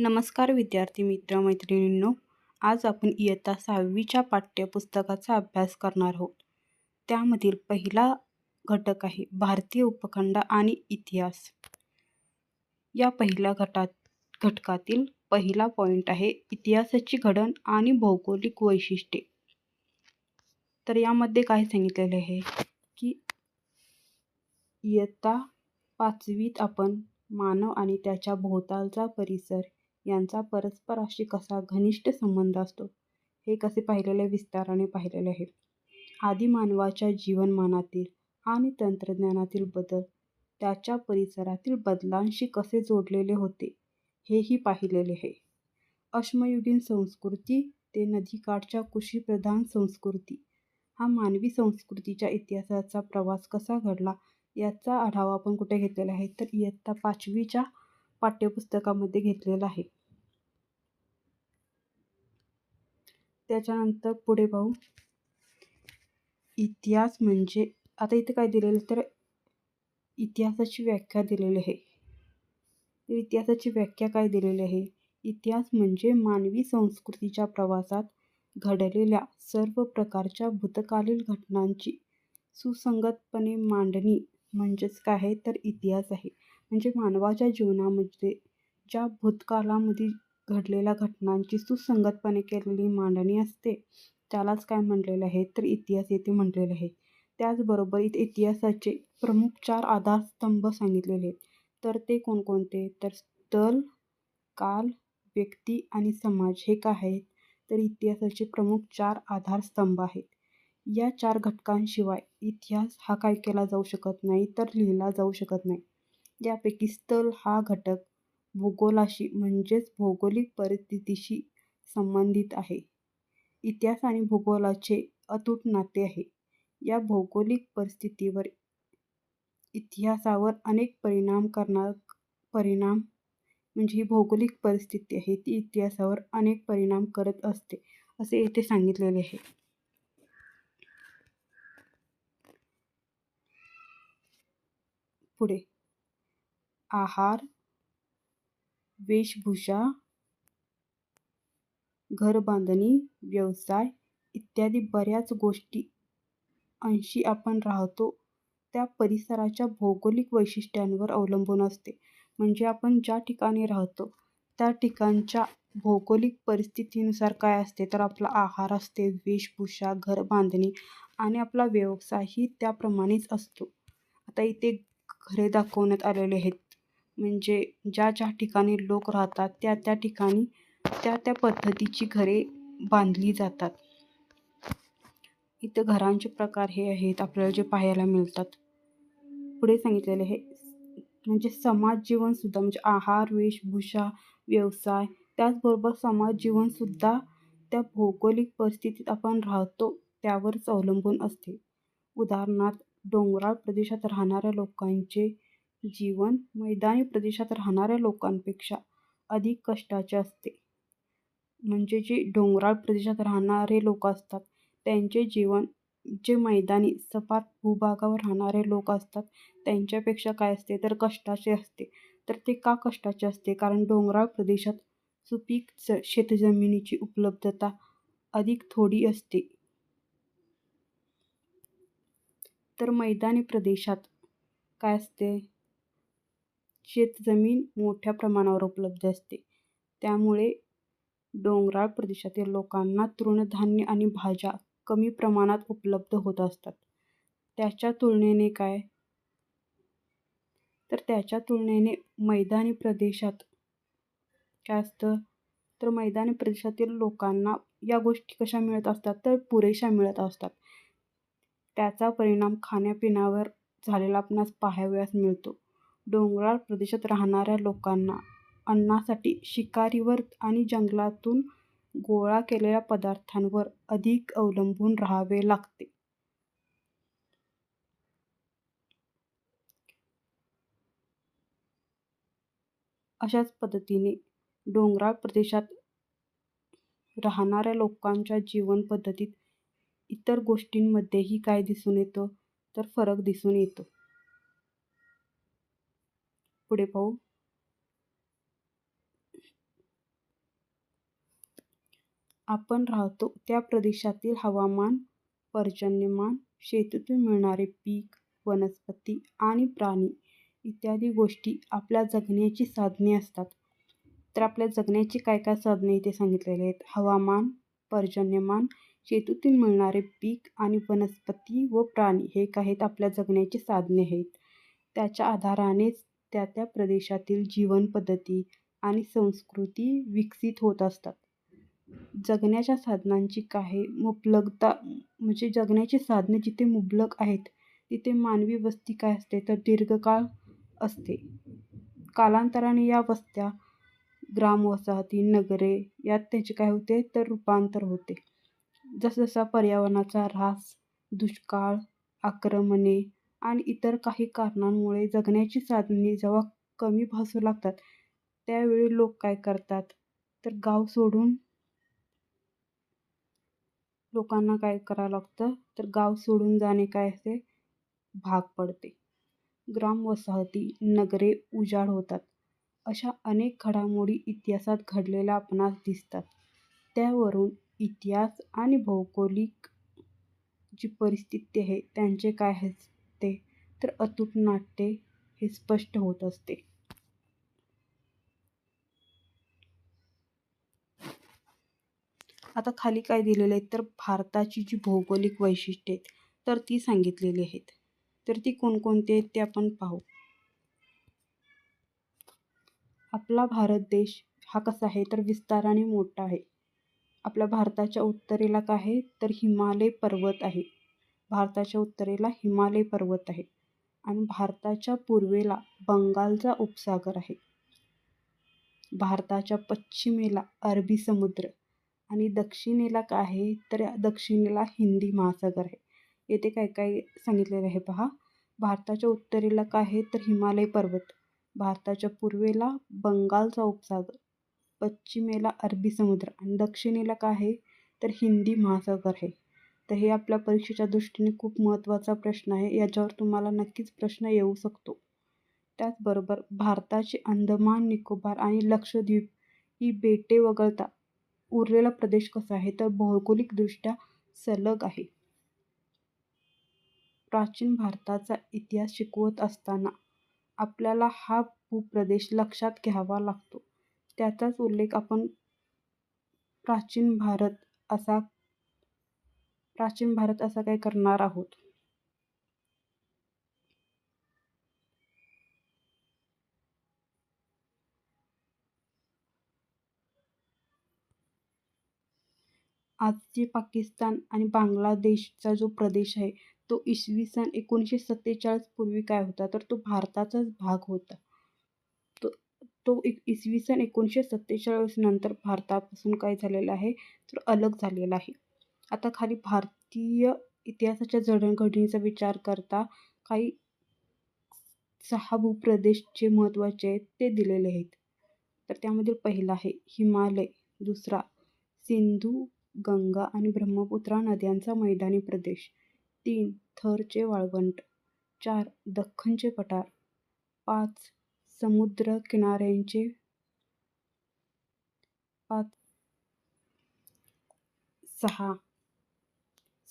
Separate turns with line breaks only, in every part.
नमस्कार विद्यार्थी मित्र मैत्रिणींनो. आज आपण इयत्ता सहावीच्या पाठ्यपुस्तकाचा अभ्यास करणार आहोत. त्यामधील पहिला घटक आहे भारतीय उपखंड आणि इतिहास. या पहिल्या घटात घटकातील पहिला पॉईंट आहे इतिहासाची घडण आणि भौगोलिक वैशिष्ट्ये. तर यामध्ये काय सांगितलेले आहे की इयत्ता पाचवीत आपण मानव आणि त्याच्या भोवतालचा परिसर यांचा परस्पराशी कसा घनिष्ठ संबंध असतो हे कसे पाहिलेले विस्ताराने पाहिलेले आहे आदिमानवाच्या जीवनमानातील आणि तंत्रज्ञानातील बदल त्याच्या परिसरातील बदलांशी कसे जोडलेले होते हेही पाहिलेले आहे. अश्मयुगीन संस्कृती ते नदीकाठच्या कृषीप्रधान संस्कृती हा मानवी संस्कृतीच्या इतिहासाचा प्रवास कसा घडला याचा आढावा आपण कुठे घेतलेला आहे तर इयत्ता पाचवीच्या पाठ्यपुस्तकामध्ये घेतलेला आहे. त्याच्यानंतर पुढे पाहू. इतिहास म्हणजे आता इथे काय दिलेलं? तर इतिहासाची व्याख्या दिलेली आहे. इतिहासाची व्याख्या काय दिलेली आहे? इतिहास म्हणजे मानवी संस्कृतीच्या प्रवासात घडलेल्या सर्व प्रकारच्या भूतकालीन घटनांची सुसंगतपणे मांडणी म्हणजेच काय आहे? तर इतिहास आहे. म्हणजे मानवाच्या जीवनामध्ये ज्या भूतकालामध्ये घडलेल्या घटनांची सुसंगतपणे केलेली मांडणी असते. त्यालाच काय म्हटलेलं आहे? तर इतिहास येथे म्हटलेलं आहे. त्याचबरोबर इथे इतिहासाचे प्रमुख चार आधारस्तंभ सांगितलेले. आहेत तर ते कोणकोणते? तर स्थल काल व्यक्ती आणि समाज हे काय आहेत? तर इतिहासाचे प्रमुख चार आधारस्तंभ आहेत. या चार घटकांशिवाय इतिहास हा काय केला जाऊ शकत नाही तर लिहिला जाऊ शकत नाही. यापैकी स्थल हा घटक भूगोलाशी म्हणजेच भौगोलिक परिस्थितीशी संबंधित आहे. इतिहास आणि भूगोलाचे अतूट नाते आहे. या भौगोलिक परिस्थितीवर इतिहासावर अनेक परिणाम करणार परिणाम म्हणजे ही भौगोलिक परिस्थिती आहे ती इतिहासावर अनेक परिणाम करत असते असे येथे सांगितलेले आहे. पुढे. आहार वेशभूषा घरबांधणी व्यवसाय इत्यादी बऱ्याच गोष्टी अंशी आपण राहतो. त्या परिसराच्या भौगोलिक वैशिष्ट्यांवर अवलंबून असते. म्हणजे आपण ज्या ठिकाणी राहतो त्या ठिकाणच्या भौगोलिक परिस्थितीनुसार काय असते तर आपला आहार असते वेशभूषा घरबांधणी आणि आपला व्यवसायही त्याप्रमाणेच असतो. आता इथे घरे दाखवण्यात आलेले आहेत. म्हणजे ज्या ज्या ठिकाणी लोक राहतात त्या त्या ठिकाणी त्या त्या पद्धतीची घरे बांधली जातात. इथं घरांचे प्रकार हे आहेत आपल्याला जे पाहायला मिळतात. पुढे सांगितलेले हे म्हणजे समाज जीवनसुद्धा म्हणजे आहार वेशभूषा व्यवसाय त्याचबरोबर समाज जीवनसुद्धा त्या भौगोलिक परिस्थितीत आपण राहतो त्यावरच अवलंबून असते. उदाहरणार्थ डोंगराळ प्रदेशात राहणाऱ्या लोकांचे जीवन मैदानी प्रदेशात राहणाऱ्या लोकांपेक्षा अधिक कष्टाचे असते. म्हणजे जे डोंगराळ प्रदेशात राहणारे लोक असतात त्यांचे जीवन जे मैदानी सपाट भूभागावर राहणारे लोक असतात त्यांच्यापेक्षा काय असते? तर कष्टाचे असते. तर ते का कष्टाचे असते? कारण डोंगराळ प्रदेशात सुपीक ज शेतजमिनीची उपलब्धता अधिक थोडी असते. तर मैदानी प्रदेशात काय असते? शेतजमीन मोठ्या प्रमाणावर उपलब्ध असते. त्यामुळे डोंगराळ प्रदेशातील लोकांना तृणधान्य आणि भाज्या कमी प्रमाणात उपलब्ध होत असतात. त्याच्या तुलनेने काय? तर त्याच्या तुलनेने मैदानी प्रदेशात काय असतं तर मैदानी प्रदेशातील लोकांना या गोष्टी कशा मिळत असतात? तर पुरेशा मिळत असतात. त्याचा परिणाम खाण्यापिण्यावर झालेला आपणास पाहावयास मिळतो. डोंगराळ प्रदेशात राहणाऱ्या लोकांना अन्नासाठी शिकारीवर आणि जंगलातून गोळा केलेल्या पदार्थांवर अधिक अवलंबून राहावे लागते. अशाच पद्धतीने डोंगराळ प्रदेशात राहणाऱ्या लोकांच्या जीवन पद्धतीत इतर गोष्टींमध्येही काय दिसून येतं? तर फरक दिसून येतो. पुढे पाहू. आपण राहतो त्या प्रदेशातील हवामान पर्जन्यमान शेतीतून मिळणारे पीक वनस्पती आणि प्राणी इत्यादी गोष्टी आपल्या जगण्याची साधने असतात. तर आपल्या जगण्याची काय काय साधने इथे सांगितलेले आहेत? हवामान पर्जन्यमान शेतीतून मिळणारे पीक आणि वनस्पती व प्राणी हे काय आहेत आपल्या जगण्याची साधने आहेत. त्याच्या आधारानेच त्या त्या प्रदेशातील जीवनपद्धती आणि संस्कृती विकसित होत असतात. जगण्याच्या साधनांची काही मुबलकता म्हणजे जगण्याची साधने जिथे मुबलक आहेत तिथे मानवी वस्ती काय असते तर दीर्घकाळ असते. कालांतराने या वस्त्या ग्रामवसाहती नगरे यात त्याचे काय होते तर रूपांतर होते. जसजसा पर्यावरणाचा ऱ्हास दुष्काळ आक्रमणे आणि इतर काही कारणांमुळे जगण्याची साधने जेव्हा कमी भासू लागतात त्यावेळी लोक काय करतात? तर गाव सोडून लोकांना काय करावं लागतं? तर गाव सोडून जाणे काय असे भाग पडते. ग्राम वसाहती नगरे उजाड होतात. अशा अनेक घडामोडी इतिहासात घडलेल्या आपणास दिसतात. त्यावरून इतिहास आणि भौगोलिक जी परिस्थिती आहे त्यांचे काय वाटते तर अतूट नाट्य हे स्पष्ट होत असते. आता खाली काय दिलेलं आहे? तर भारताची जी भौगोलिक वैशिष्ट्ये आहेत तर ती सांगितलेली आहेत. तर ती कोणकोणती आहेत ते आपण पाहू. आपला भारत देश हा कसा आहे? तर विस्ताराने मोठा आहे. आपल्या भारताच्या उत्तरेला काय आहे? तर हिमालय पर्वत आहे. भारताच्या उत्तरेला हिमालय पर्वत आहे आणि भारताच्या पूर्वेला बंगालचा उपसागर आहे. भारताच्या पश्चिमेला अरबी समुद्र आणि दक्षिणेला काय आहे? तर दक्षिणेला हिंदी महासागर आहे. येथे काय काय सांगितलेलं आहे पहा. भारताच्या उत्तरेला काय आहे? तर हिमालय पर्वत. भारताच्या पूर्वेला बंगालचा उपसागर पश्चिमेला अरबी समुद्र आणि दक्षिणेला काय आहे? तर हिंदी महासागर आहे. तर हे आपल्या परीक्षेच्या दृष्टीने खूप महत्त्वाचा प्रश्न आहे. याच्यावर तुम्हाला नक्कीच प्रश्न येऊ शकतो. त्याचबरोबर भारताचे अंदमान निकोबार आणि लक्षद्वीप ही बेटे वगळता उरलेला प्रदेश कसा आहे? तर भौगोलिकदृष्ट्या सलग आहे. प्राचीन भारताचा इतिहास शिकवत असताना आपल्याला हा भूप्रदेश लक्षात घ्यावा लागतो. त्याचाच उल्लेख आपण प्राचीन भारत असा प्राचीन भारत असा काय करणार आहोत. आजचे पाकिस्तान आणि बांगलादेशचा जो प्रदेश आहे तो इसवी सन एकोणीसशे सत्तेचाळीस पूर्वी काय होता? तर तो भारताचाच भाग होता. तो तो एक इसवी सन एकोणीसशे सत्तेचाळीस नंतर भारतापासून काय झालेला आहे? तर अलग झालेला आहे. आता खाली भारतीय इतिहासाच्या जडणघडणीचा विचार करता काही सहा भूप्रदेश जे महत्त्वाचे आहेत ते दिलेले आहेत. तर त्यामधील पहिला आहे हिमालय दुसरा सिंधू गंगा आणि ब्रह्मपुत्रा नद्यांचा मैदानी प्रदेश तीन थरचे वाळवंट चार दख्खनचे पठार पाच समुद्र किनाऱ्यांचे पाच सहा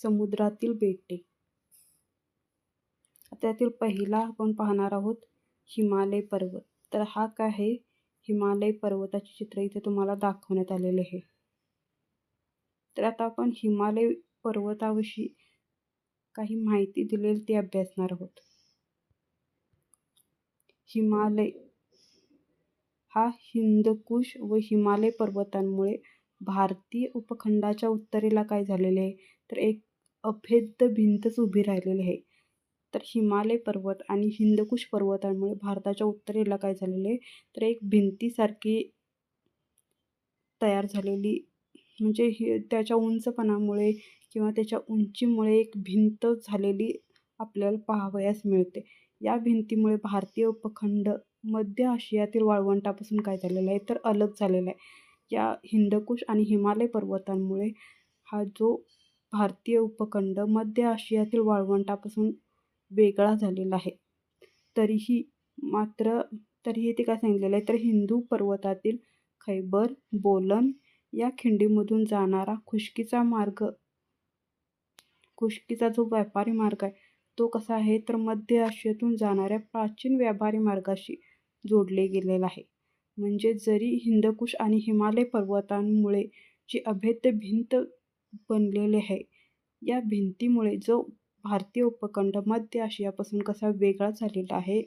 समुद्रातील बेटे. त्यातील पहिला आपण पाहणार आहोत हिमालय पर्वत. तर हा काय आहे? हिमालय पर्वताचे चित्र इथे तुम्हाला दाखवण्यात आलेले आहे. तर आता आपण हिमालय पर्वताविषयी काही माहिती दिलेली ती अभ्यासणार आहोत. हिमालय हा हिंदकुश व हिमालय पर्वतांमुळे भारतीय उपखंडाच्या उत्तरेला काय झालेले आहे? तर एक अभेद्य भिंतच उभी राहिलेली आहे. तर हिमालय पर्वत आणि हिंदकुश पर्वतांमुळे भारताच्या उत्तरेला काय झालेले? आहे तर एक भिंतीसारखी तयार झालेली म्हणजे ही त्याच्या उंचपणामुळे किंवा त्याच्या उंचीमुळे एक भिंत झालेली आपल्याला पाहावयास मिळते. या भिंतीमुळे भारतीय उपखंड मध्य आशियातील वाळवंटापासून काय झालेलं आहे? तर अलग झालेला आहे. या हिंदकुश आणि हिमालय पर्वतांमुळे हा जो भारतीय उपखंड मध्य आशियातील वाळवंटापासून वेगळा झालेला आहे. तरीही मात्र तरीही ते काय सांगितलेलं आहे? तर हिंदू पर्वतातील खैबर बोलन या खिंडीमधून जाणारा खुशकीचा मार्ग खुशकीचा जो व्यापारी मार्ग आहे तो कसा आहे? तर मध्य आशियातून जाणाऱ्या प्राचीन व्यापारी मार्गाशी जोडले गेलेला आहे. म्हणजे जरी हिंदकुश आणि हिमालय पर्वतांमुळे जी अभेद्य भिंत बनलेले आहे. या भिंतीमुळे जो भारतीय उपखंड मध्य आशियापासून कसा वेगळा झालेला आहे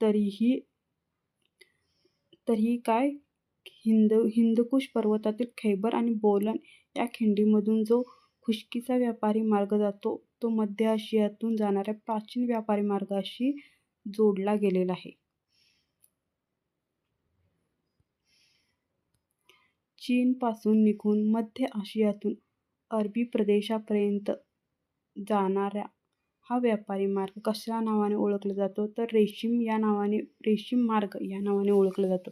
तरीही तरीही काय? हिंद हिंदकुश पर्वतातील खैबर आणि बोलन या खिंडीमधून जो खुश्कीचा व्यापारी मार्ग जातो तो मध्य आशियातून जाणाऱ्या प्राचीन व्यापारी मार्गाशी जोडला गेलेला आहे. चीनपासून निघून मध्य आशियातून अरबी प्रदेशापर्यंत जाणारा हा व्यापारी मार्ग कशा नावाने ओळखला जातो? तर रेशीम या नावाने रेशीम मार्ग या नावाने ओळखला जातो.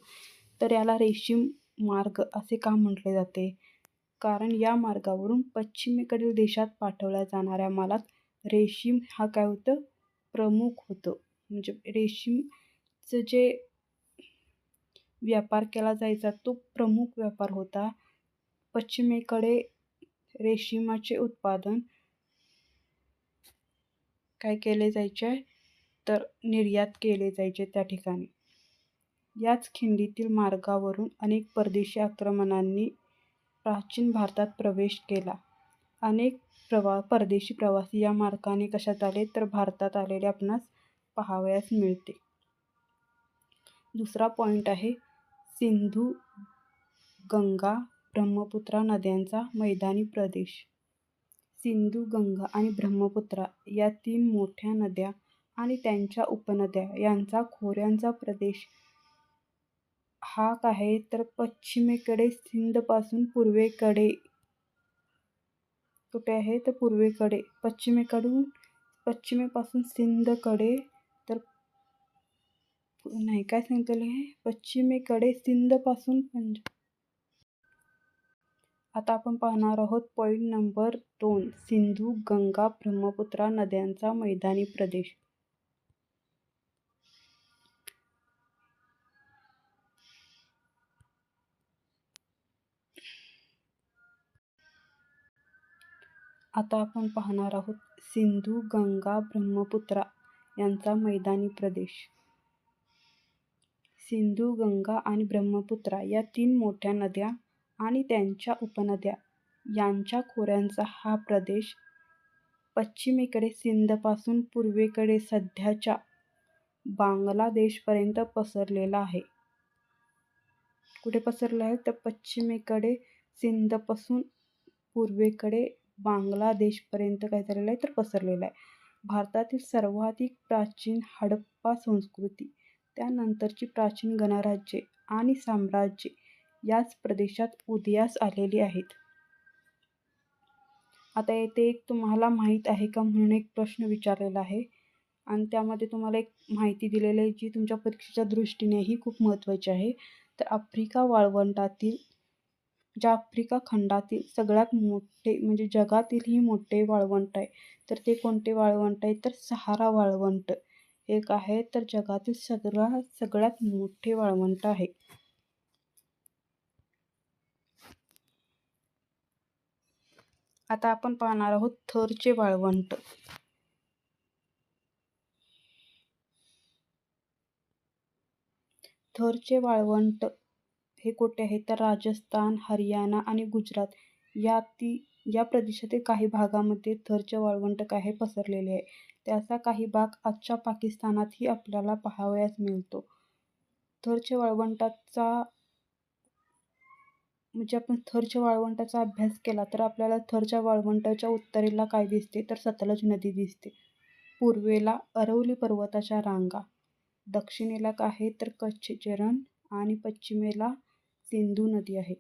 तर याला रेशीम मार्ग असे का म्हटले जाते? कारण या मार्गावरून पश्चिमेकडील देशात पाठवल्या जाणाऱ्या मालात रेशीम हा काय होतं? प्रमुख होतं. म्हणजे रेशीमचं जे व्यापार केला जायचा तो प्रमुख व्यापार होता. पश्चिमेकडे रेशीमाचे उत्पादन काय केले जायचे? तर निर्यात केले जायचे त्या ठिकाणी. याच खिंडीतील मार्गावरून अनेक परदेशी आक्रमणांनी प्राचीन भारतात प्रवेश केला. अनेक प्रवा परदेशी प्रवासी या मार्गाने कशात आले? तर भारतात आलेले आपणास पाहावयास मिळते. दुसरा पॉईंट आहे सिंधू गंगा ब्रह्मपुत्रा नद्यांचा मैदानी प्रदेश. सिंधू गंगा आणि ब्रह्मपुत्रा या तीन मोठ्या नद्या आणि त्यांच्या उपनद्या यांचा खोऱ्यांचा प्रदेश. हा आहे तर पश्चिमेकडे सिंधपासून पूर्वेकडे. कुठे आहे तर पूर्वेकडे? पश्चिमेकडून पश्चिमेपासून सिंधकडे तर नाही काय सांगितलेलं आहे? पश्चिमेकडे सिंधपासून पंजाब आता आपण पाहणार आहोत पॉईंट नंबर दोन सिंधू गंगा ब्रह्मपुत्रा नद्यांचा मैदानी प्रदेश. आता आपण पाहणार आहोत सिंधू गंगा ब्रह्मपुत्रा यांचा मैदानी प्रदेश. सिंधू गंगा आणि ब्रह्मपुत्रा या तीन मोठ्या नद्या आणि त्यांच्या उपनद्या. यांच्या खोऱ्यांचा हा प्रदेश पश्चिमेकडे सिंधपासून पूर्वेकडे सध्याच्या बांगलादेशपर्यंत पसरलेला आहे. कुठे पसरला आहे? तर पश्चिमेकडे सिंधपासून पूर्वेकडे बांगलादेशपर्यंत काय झालेलं आहे तर पसरलेला आहे. भारतातील सर्वाधिक प्राचीन हडप्पा संस्कृती त्यानंतरची प्राचीन गणराज्ये आणि साम्राज्ये याच प्रदेशात उदयास आलेली आहेत. आता येथे एक तुम्हाला माहीत आहे का म्हणून एक प्रश्न विचारलेला आहे. आणि त्यामध्ये तुम्हाला एक माहिती दिलेली आहे जी तुमच्या परीक्षेच्या दृष्टीनेही खूप महत्त्वाची आहे. तर आफ्रिका वाळवंटातील ज्या आफ्रिका खंडातील सगळ्यात मोठे म्हणजे जगातीलही मोठे वाळवंट आहे तर ते कोणते वाळवंट आहे? तर सहारा वाळवंट. एक आहे तर जगातील सगळ्या सगळ्यात मोठे वाळवंट आहे. आता आपण पाहणार आहोत थरचे वाळवंट. थरचे वाळवंट हे कुठे आहे? तर राजस्थान हरियाणा आणि गुजरात. या ती या प्रदेशातील काही भागामध्ये थरचे वाळवंट काय हे पसरलेले आहे. त्याचा काही भाग आजच्या पाकिस्तानातही आपल्याला पाहावयास मिळतो. थरच्या वाळवंटाचा म्हणजे आपण थरच्या वाळवंटाचा अभ्यास केला तर आपल्याला थरच्या वाळवंटाच्या उत्तरेला काय दिसते? तर सतलज नदी दिसते. पूर्वेला अरवली पर्वताच्या रांगा. दक्षिणेला काय आहे तर कच्छ चरण आणि पश्चिमेला सिंधू नदी आहे.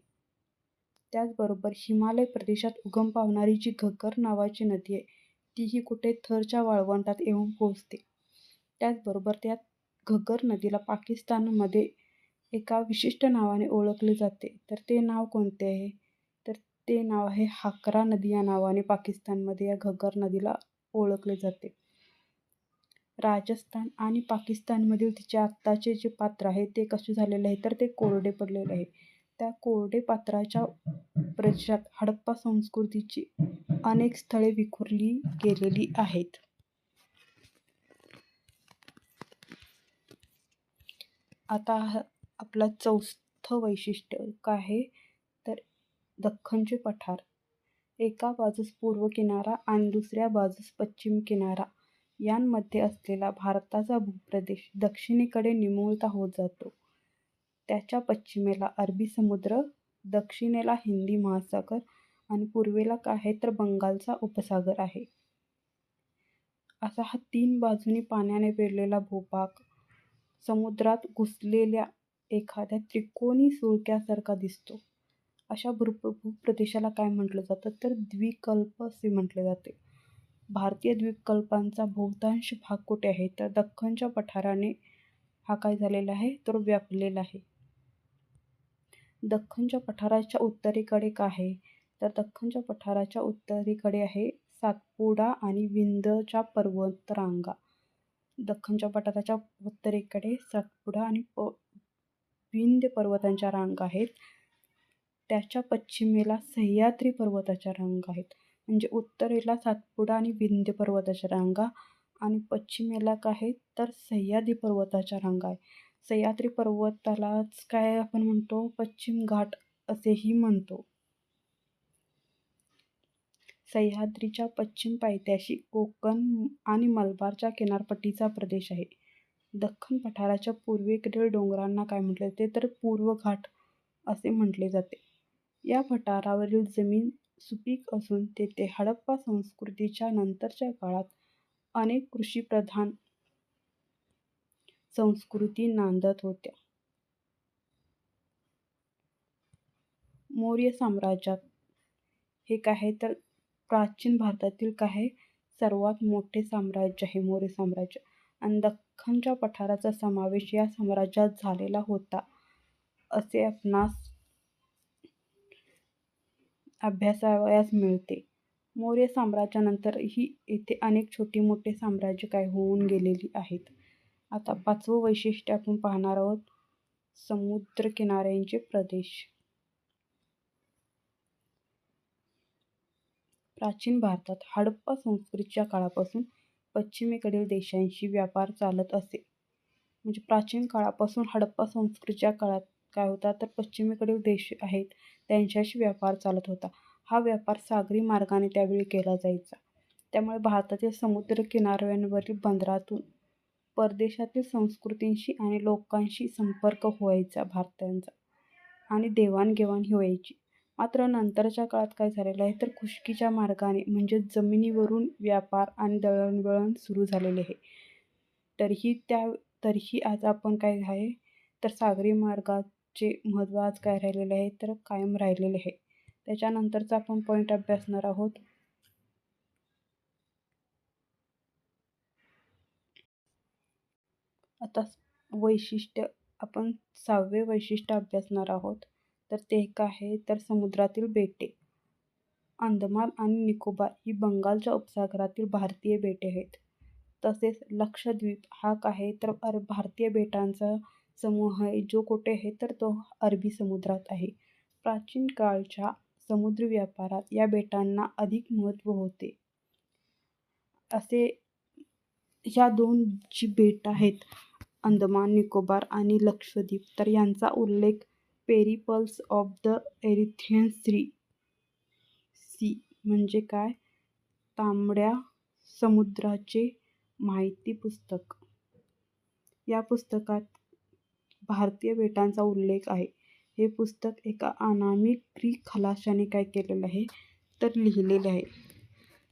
त्याचबरोबर हिमालय प्रदेशात उगम पावणारी जी घग्गर नावाची नदी आहे तीही कुठे थरच्या वाळवंटात येऊन पोहोचते. त्याचबरोबर त्यात घग्गर नदीला पाकिस्तानमध्ये एका विशिष्ट नावाने ओळखले जाते. तर ते नाव कोणते आहे? तर ते नाव आहे हाकरा नदी या नावाने पाकिस्तानमध्ये या घग्गर नदीला ओळखले जाते. राजस्थान आणि पाकिस्तानमधील तिचे आत्ताचे जे पात्र आहे ते कसे झालेले आहे? तर ते कोरडे पडलेले आहे. त्या कोरडे पात्राच्या प्रदेशात हडप्पा संस्कृतीची अनेक स्थळे विखुरली गेलेली आहेत. आता आपला चौथं वैशिष्ट्य काय आहे तर दख्खनचे पठार. एका बाजूस पूर्व किनारा आणि दुसऱ्या बाजूस पश्चिम किनारा यांमध्ये असलेला भारताचा भूप्रदेश दक्षिणेकडे निमुळता होत जातो. त्याच्या पश्चिमेला अरबी समुद्र, दक्षिणेला हिंदी महासागर आणि पूर्वेला काय आहे तर बंगालचा उपसागर आहे. असा हा तीन बाजूंनी पाण्याने वेढलेला भूभाग समुद्रात घुसलेल्या एखाद्या त्रिकोणी सुळक्यासारखा दिसतो. अशा भूप्रदेशाला काय म्हटलं जातं तर द्विकल्प असे म्हटले जाते. भारतीय द्वीपकल्पाचा बहुतांश भाग कुठे आहे तर दख्खनच्या पठाराने हा काय झालेला आहे तर व्यापलेला आहे. दख्खनच्या पठाराच्या उत्तरेकडे काय आहे तर दख्खनच्या पठाराच्या उत्तरेकडे आहे सातपुडा आणि विंध्यच्या पर्वतरांगा. दख्खनच्या पठाराच्या उत्तरेकडे सातपुडा आणि प विंध्य पर्वतांच्या रांगा आहेत. त्याच्या पश्चिमेला सह्याद्री पर्वताच्या रांगा आहेत. म्हणजे उत्तरेला सातपुडा आणि विंध्य पर्वताच्या रांगा आणि पश्चिमेला काय आहे तर सह्याद्री पर्वताच्या रांगा आहे सह्याद्री पर्वतालाच काय आपण म्हणतो पश्चिम घाट असेही म्हणतो. सह्याद्रीच्या पश्चिम पायथ्याशी कोकण आणि मलबारच्या किनारपट्टीचा प्रदेश आहे. दख्खन पठाराच्या पूर्वेकडील डोंगरांना काय म्हटले जाते तर पूर्व घाट असे म्हटले जाते. या पठारावरील जमीन सुपीक असून तेथे हडप्पा संस्कृतीच्या नंतरच्या काळात अनेक कृषिप्रधान संस्कृती नांदत होत्या. मौर्य साम्राज्यात हे काय आहे तर प्राचीन भारतातील काय आहे सर्वात मोठे साम्राज्य आहे मौर्य साम्राज्य आणि दख्खनच्या पठाराचा समावेश या साम्राज्यात झालेला होता असे आपणास अभ्यासावयास मिळते. मौर्य साम्राज्यानंतरही येथे अनेक छोटी मोठी साम्राज्ये काय होऊन गेलेली आहेत. आता पाचवं वैशिष्ट्य आपण पाहणार आहोत समुद्रकिनाऱ्याचे प्रदेश. प्राचीन भारतात हडप्पा संस्कृतीच्या काळापासून पश्चिमेकडील देशांशी व्यापार चालत असे. म्हणजे प्राचीन काळापासून हडप्पा संस्कृतीच्या काळात काय होता तर पश्चिमेकडील देश आहेत त्यांच्याशी व्यापार चालत होता. हा व्यापार सागरी मार्गाने त्यावेळी केला जायचा. त्यामुळे भारतातील समुद्र किनाऱ्यांवरील बंदरातून परदेशातील संस्कृतींशी आणि लोकांशी संपर्क व्हायचा भारतीयांचा आणि देवाणघेवाण व्हायची. मात्र नंतरच्या काळात काय झालेलं आहे तर खुशकीच्या मार्गाने म्हणजेच जमिनीवरून व्यापार आणि दळणवळण सुरू झालेले आहे. तरीही त्या तरीही आज आपण काय आहे तर सागरी मार्गाचे महत्त्व आज काय राहिलेले आहे तर कायम राहिलेले आहे. त्याच्यानंतरचा आपण पॉईंट अभ्यासणार आहोत आता वैशिष्ट्य आपण सहावे वैशिष्ट्य अभ्यासणार आहोत तर ते काय आहे तर समुद्रातील बेटे. अंदमान आणि निकोबार ही बंगालच्या उपसागरातील भारतीय बेटे आहेत. तसेच लक्षद्वीप हा काय तर अर भारतीय बेटांचा समूह आहे जो कुठे आहे तर तो अरबी समुद्रात आहे. प्राचीन काळच्या समुद्र व्यापारात या बेटांना अधिक महत्त्व होते. असे ह्या दोन जी बेट आहेत अंदमान निकोबार आणि लक्षद्वीप तर यांचा उल्लेख Periplus of the Erythraean Sea म्हणजे काय तांबड्या समुद्राचे माहिती पुस्तक या पुस्तकात भारतीय बेटांचा उल्लेख आहे. हे पुस्तक एका अनामिक ग्रीक खलाशाने काय केलेलं आहे तर लिहिलेले आहे.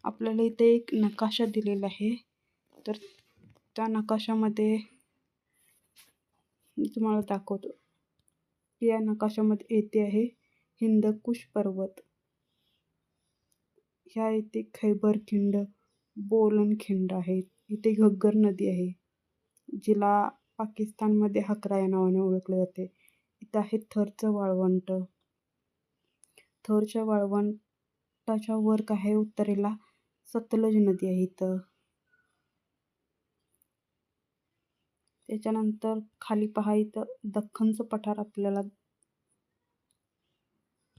आपल्याला इथे एक नकाशा दिलेला आहे तर त्या नकाशामध्ये मी तुम्हाला दाखवतो. या नकाशामध्ये येथे आहे हिंदकुश पर्वत. ह्या येथे खैबर खिंड, बोलन खिंड आहेत. इथे घग्गर नदी आहे. जिला पाकिस्तानमध्ये हकरा या नावाने ओळखले जाते. इथं आहे थरचं वाळवंट. थरच्या वाळवंटाच्या वर काय आहे उत्तरेला सतलज नदी आहे इथं. त्याच्यानंतर खाली पहा इथं दख्खनचं पठार आपल्याला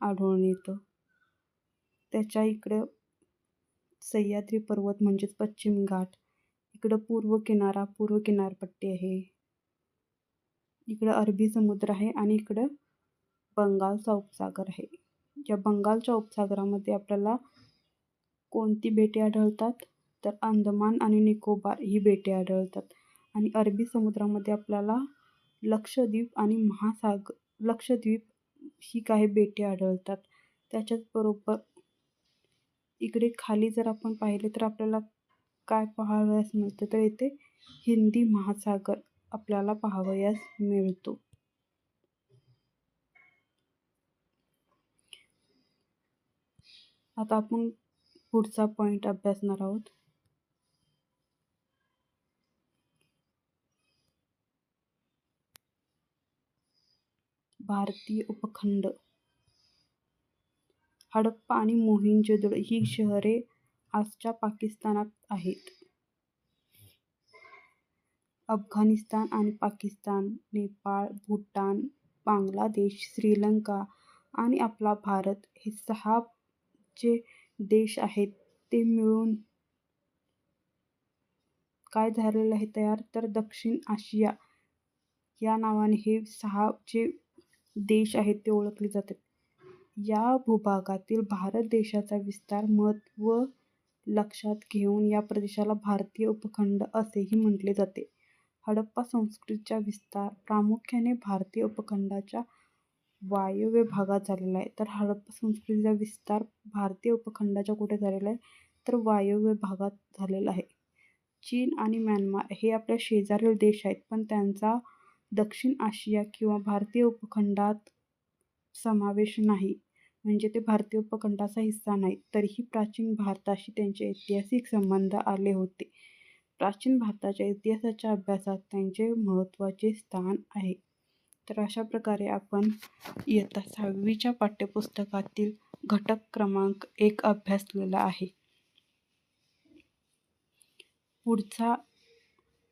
आढळून येतं. त्याच्या इकडं सह्याद्री पर्वत म्हणजेच पश्चिम घाट. इकडं पूर्व किनारा पूर्व किनारपट्टी आहे. इकडं अरबी समुद्र आहे आणि इकडं बंगालचा उपसागर आहे. या बंगालच्या उपसागरामध्ये आपल्याला कोणती बेटे आढळतात? तर अंदमान आणि निकोबार ही बेटे आढळतात. आणि अरबी समुद्रामध्ये आपल्याला लक्षद्वीप आणि महासागर लक्षद्वीप ही काही बेटे आढळतात. त्याच्याच बरोबर इकडे खाली जर आपण पाहिले तर आपल्याला काय पाहावयास मिळतं? तर येथे हिंदी महासागर आपल्याला पाहावयास मिळतो. आता आपण पुढचा पॉईंट अभ्यासणार आहोत. भारतीय उपखंड. हडप्पा आणि मोहिंजोदडो ही शहरे आजच्या पाकिस्तानात आहेत. अफगाणिस्तान आणि पाकिस्तान नेपाळ भूटान बांगलादेश श्रीलंका आणि आपला भारत हे सहा जे देश आहेत ते मिळून काय झालेलं आहे तयार? तर दक्षिण आशिया या नावाने हे सहा जे देश आहेत ते ओळखले जातात. या भूभागातील भारत देशाचा विस्तार महत्त्व लक्षात घेऊन या प्रदेशाला भारतीय उपखंड असेही म्हटले जाते. हडप्पा संस्कृतीचा विस्तार प्रामुख्याने भारतीय उपखंडाच्या वायव्य भागात झालेला आहे. तर हडप्पा संस्कृतीचा विस्तार भारतीय उपखंडाच्या कुठे झालेला आहे? तर वायव्य भागात झालेला आहे. चीन आणि म्यानमार हे आपल्या शेजारील देश आहेत पण त्यांचा दक्षिण आशिया किंवा भारतीय उपखंडात समावेश नाही. म्हणजे ते भारतीय उपखंडाचा हिस्सा नाही. तरीही प्राचीन भारताशी त्यांचे ऐतिहासिक संबंध आले होते. प्राचीन भारताच्या इतिहासाच्या अभ्यासात त्यांचे महत्त्वाचे स्थान आहे. तर अशा प्रकारे आपण इयत्ता सहावीच्या पाठ्यपुस्तकातील घटक क्रमांक एक अभ्यासलेला आहे. पुढचा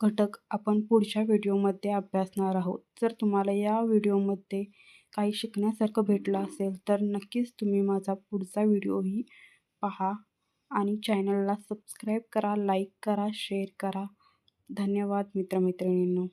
घटक आपण पुढच्या व्हिडिओमध्ये अभ्यासणार आहोत. जर तुम्हाला या व्हिडिओमध्ये काही शिकण्यासारखं भेटलं असेल तर नक्कीच तुम्ही माझा पुढचा व्हिडिओही पहा आणि चॅनलला सबस्क्राईब करा लाईक करा शेअर करा. धन्यवाद मित्रमैत्रिणींनो.